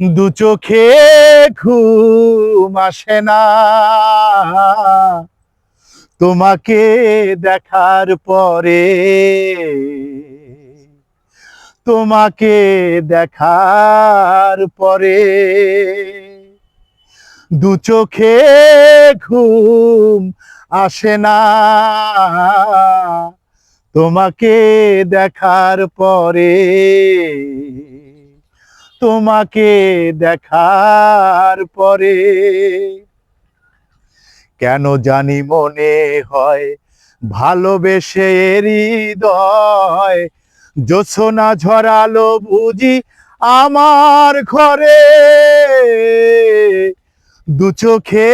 দু চোখে ঘুম আসে না। তোমাকে দেখার পরে তোমাকে দেখার পরে দু চোখে ঘুম আসে না। তোমাকে দেখার পরে তোমাকে দেখার পরে কেন জানি মনে হয় ভালোবেসে হৃদয় জোছনা ঝরালো বুঝি আমার ঘরে। দু চোখে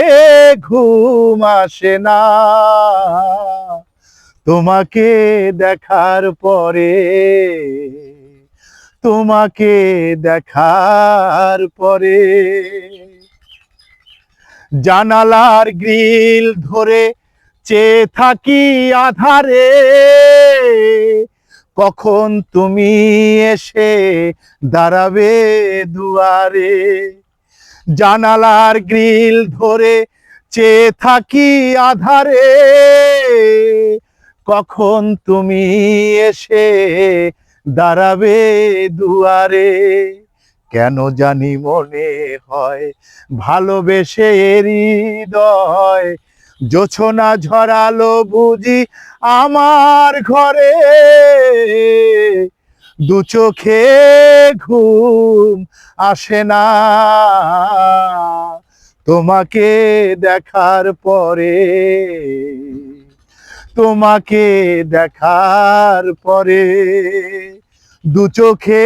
ঘুম আসে না। তোমাকে দেখার পরে তোমাকে দেখার পরে জানালার গ্রিল ধরে চেয়ে থাকি আধারে। কখন তুমি এসে দাঁড়াবে দুয়ারে? জানালার গ্রিল ধরে চেয়ে থাকি আধারে। কখন তুমি এসে দাঁড়াবে দুয়ারে, কেন জানি মনে হয় ভালোবেসে হৃদয় জোছনা ঝরালো বুঝি আমার ঘরে। দু চোখে ঘুম আসে না। তোমাকে দেখার পরে তোমাকে দেখার পরে দু চোখে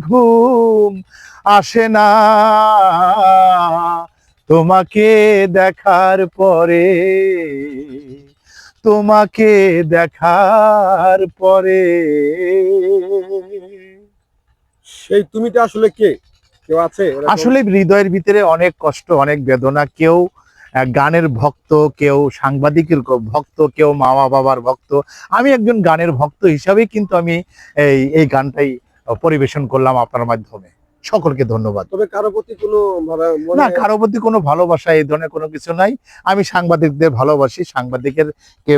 ঘুম আসে না। তোমাকে দেখার পরে তোমাকে দেখার পরে। সেই তুমিটা আসলে কে? কেউ আছে আসলে হৃদয়ের ভিতরে অনেক কষ্ট অনেক বেদনা কেউ গানের ভক্ত কেউ সাংবাদিকের ভক্ত কেউ মামা বাবার ভক্ত। আমি একজন গানের ভক্ত হিসাবেই কিন্তু আমি এই এই গানটাই পরিবেশন করলাম আপনার মাধ্যমে। সকলকে ধন্যবাদ। তবে কারও প্রতি কোনো না কারও প্রতি কোনো ভালোবাসা এই ধরনের কোনো কিছু নাই। আমি সাংবাদিকদের ভালোবাসি সাংবাদিকের কে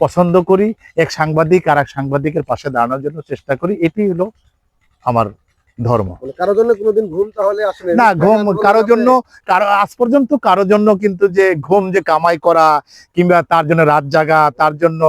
পছন্দ করি এক সাংবাদিক আর এক সাংবাদিকের পাশে দাঁড়ানোর জন্য চেষ্টা করি। এটি হলো আমার ধর্ম। মানে কারোর জন্য কোনোদিন ঘুম তাহলে আসলে না ঘুম কারোর জন্য কারও আজ পর্যন্ত কারোর জন্য কিন্তু যে ঘুম যে কামাই করা কিংবা তার জন্য রাত জাগা তার জন্য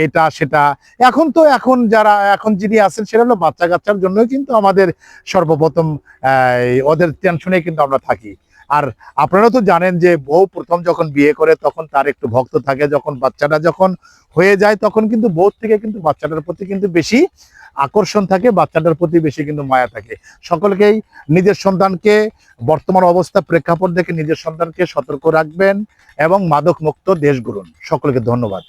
এটা সেটা এখন তো এখন যারা এখন যিনি আছেন সেটা হলো বাচ্চা কাচ্চার জন্য কিন্তু আমাদের সর্বপ্রথম আহ, ওদের টেনশনে কিন্তু আমরা থাকি। আর আপনারা তো জানেন যে বউ প্রথম যখন বিয়ে করে তখন তার একটু ভক্ত থাকে যখন বাচ্চাটা যখন হয়ে যায় তখন কিন্তু বউ থেকে কিন্তু বাচ্চাটার প্রতি কিন্তু বেশি আকর্ষণ থাকে বাচ্চাটার প্রতি বেশি কিন্তু মায়া থাকে। সকলকেই নিজের সন্তানকে, বর্তমান অবস্থা প্রেক্ষাপট দেখে নিজের সন্তানকে সতর্ক রাখবেন এবং মাদক মুক্ত দেশ গড়ুন। সকলকে ধন্যবাদ।